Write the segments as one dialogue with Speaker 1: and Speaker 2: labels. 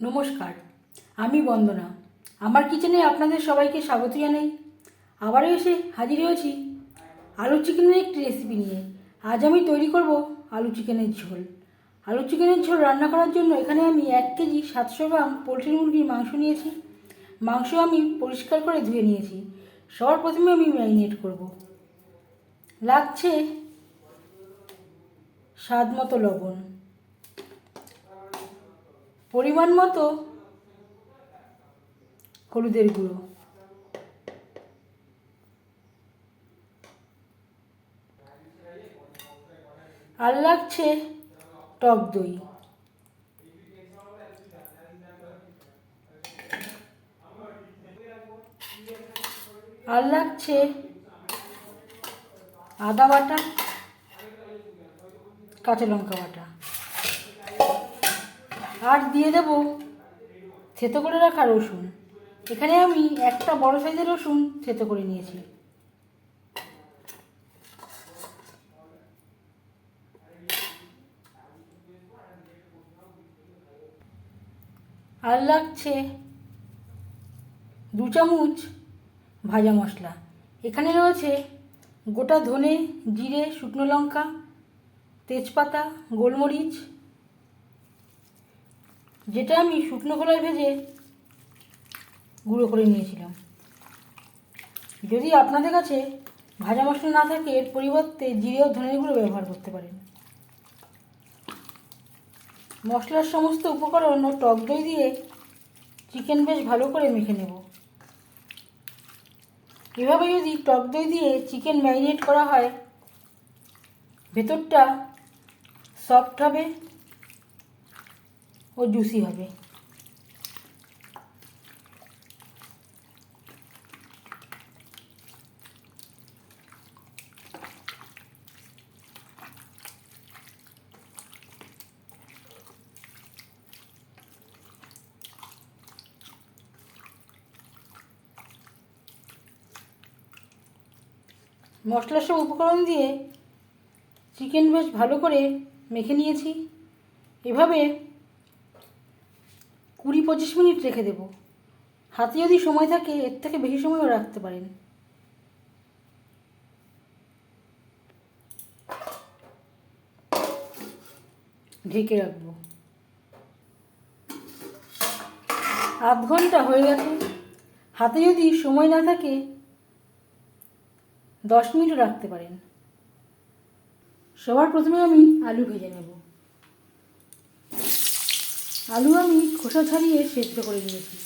Speaker 1: নমস্কার, আমি বন্দনা। আমার কিচেনে আপনাদের সবাইকে স্বাগত জানাই। আবারও এসে হাজির হয়েছি আলু চিকেনের একটি রেসিপি নিয়ে। আজ আমি তৈরি করব আলু চিকেনের ঝোল। আলু চিকেনের ঝোল রান্না করার জন্য এখানে আমি এক কেজি সাতশো গ্রাম পোলট্রি মুরগির মাংস নিয়েছি। মাংস আমি পরিষ্কার করে ধুয়ে নিয়েছি। সবার প্রথমে আমি ম্যারিনেট করব। লাগছে স্বাদ মতো লবণ। পরিমাণ মতো হলুদের গুঁড়ো। আর লাগছে টক দই। আর লাগছে আদা বাটা, কাঁচা লঙ্কা বাটা। আর দিয়ে দেব থেতো করে রাখা রসুন। এখানে আমি একটা বড় সাইজের রসুন থেতো করে নিয়েছি। আর লাগছে দু চামচ ভাজা মশলা। এখানে রয়েছে গোটা ধনে, জিরে, শুকনো লঙ্কা, তেজপাতা, গোলমরিচ যেটা আমি শুকনো খোলায় ভেজে গুঁড়ো করে নিয়েছিলাম। যদি আপনাদের কাছে ভাজা মশলা না থাকে, এর পরিবর্তে জিরে ও ধনের গুঁড়ো ব্যবহার করতে পারেন। মশলার সমস্ত উপকরণ ও টক দই দিয়ে চিকেন বেশ ভালো করে মেখে নেব। এভাবে যদি টক দই দিয়ে চিকেন ম্যারিনেট করা হয়, ভেতরটা সফট হবে। ও জুসি হবে। মশলার সব উপকরণ দিয়ে চিকেন বেশ ভালো করে মেখে নিয়েছি। এভাবে কুড়ি পঁচিশ মিনিট রেখে দেব। হাতে যদি সময় থাকে, এর থেকে বেশি সময়ও রাখতে পারেন। ঢেকে রাখব। আধ ঘণ্টা হয়ে গেছে। হাতে যদি সময় না থাকে, দশ মিনিটও রাখতে পারেন। সবার প্রথমে আমি আলু ভেজে নেব। আলু আমি খোসা ছাড়িয়ে সেদ্ধ করে নিয়েছি।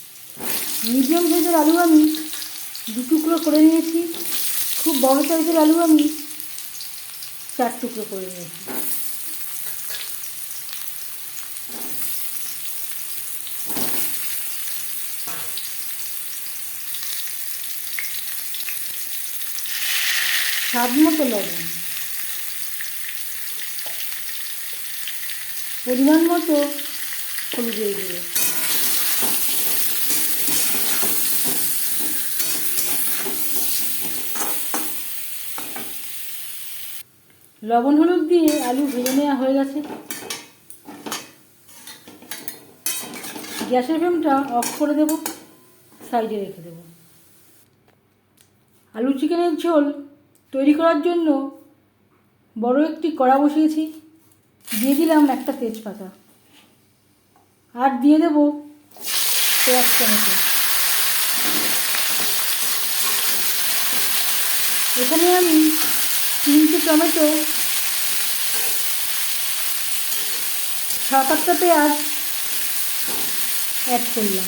Speaker 1: মিডিয়াম সাইজের আলু আমি দু টুকরো করে নিয়েছি। খুব বড় সাইজের আলু আমি চার টুকরো করে নিয়েছি। স্বাদ মতো লবণ। পরিমাণ মতো হলুদের গুঁড়ো লবণ হলুদ দিয়ে আলু ভেজে নেওয়া হয়ে গেছে। গ্যাসের ফ্লেমটা অফ করে দেব, সাইডে রেখে দেব। আলু চিকেনের ঝোল তৈরি করার জন্য বড় একটি কড়া বসিয়েছি। দিয়ে দিলাম একটা তেজপাতা। আর দিয়ে দেব পেঁয়াজ টমেটো। এখানে আমি তিনটে টমেটো সাত আটটা পেঁয়াজ অ্যাড করলাম।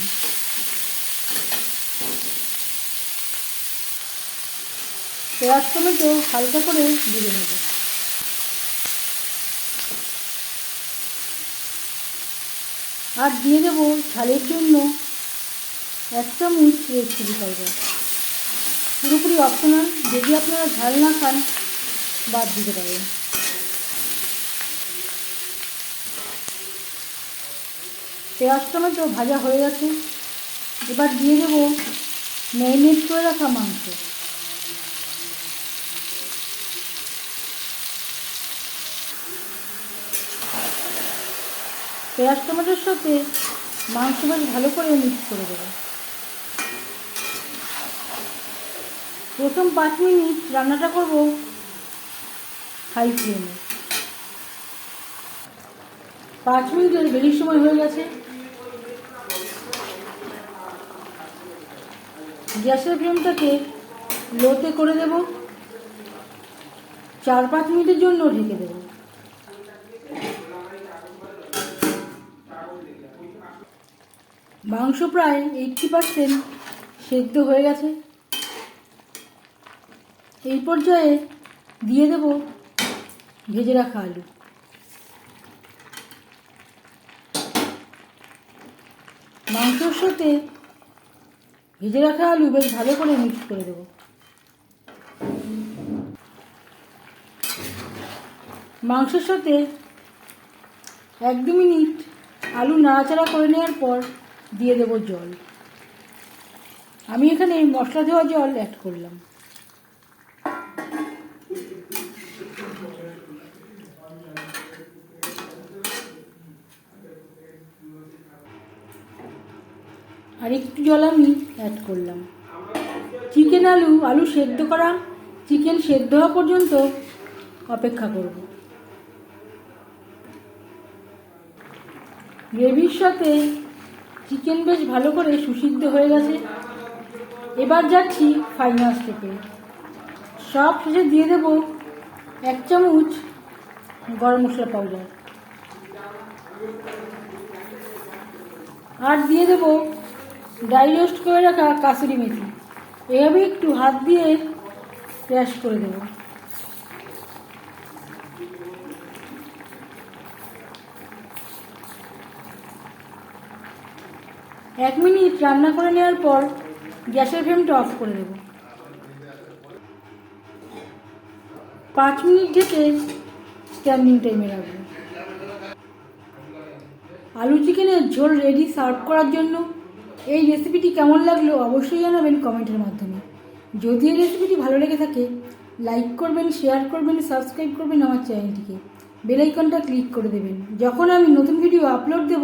Speaker 1: পেঁয়াজ টমেটো হালকা করে ভেজে নেব। আর দিয়ে দেব ঝালের জন্য এক চামচ রেড চিলি পাউডার পুরোপুরি অপশনাল যদি আপনারা ঝাল না খান, বাদ দিতে পারেন। পেঁয়াজ টমেটো ভাজা হয়ে গেছে। এবার দিয়ে দেবো ম্যারিনেট করে রাখা মাংস। পেঁয়াজ টমেটোর সাথে মাংস বেশ ভালো করে মিক্স করে দেবো। প্রথম পাঁচ মিনিট রান্নাটা করব হাই ফ্লেমে পাঁচ মিনিটের বেশি সময় হয়ে গেছে। গ্যাসের ফ্লেমটাকে লোতে করে দেব। চার পাঁচ মিনিটের জন্য ঢেকে দেব। মাংস প্রায় এইটটি পার্সেন্ট সেদ্ধ হয়ে গেছে। এই পর্যায়ে দিয়ে দেব ভেজে রাখা আলু। মাংসর সাথে ভেজে রাখা আলু বেশ ভালো করে মিক্স করে দেবো। মাংসের সাথে এক দু মিনিট আলু নাড়াচাড়া করে নেওয়ার পর দিয়ে দেবো জল। আমি এখানে মশলা দেওয়া জল অ্যাড করলাম। আর একটু জল আমি অ্যাড করলাম। চিকেন আলু আলু সেদ্ধ করা চিকেন সেদ্ধ হওয়া পর্যন্ত অপেক্ষা করব। গ্রেভির সাথে চিকেন বেশ ভালো করে সুসিদ্ধ হয়ে গেছে। এবার যাচ্ছি ফাইনাল থেকে। সব শেষে দিয়ে দেব এক চামচ গরম মশলা পাউডার আর দিয়ে দেব ড্রাই রোস্ট করে রাখা কাসুরি মেথি। এভাবে একটু হাত দিয়ে ক্র্যাশ করে দেব। এক মিনিট রান্না করে নেওয়ার পর গ্যাসের ফ্লেমটা অফ করে দেব পাঁচ মিনিট ঢেকে স্ট্যান্ডিং টাইমে রাখব। আলু চিকেনের ঝোল রেডি সার্ভ করার জন্য এই রেসিপিটি কেমন লাগল অবশ্যই জানাবেন কমেন্টের মাধ্যমে। যদি এই রেসিপিটি ভালো লেগে থাকে লাইক করবেন শেয়ার করবেন সাবস্ক্রাইব করবেন আমার চ্যানেলটিকে বেলাইকনটা ক্লিক করে দেবেন। যখন আমি নতুন ভিডিও আপলোড দেব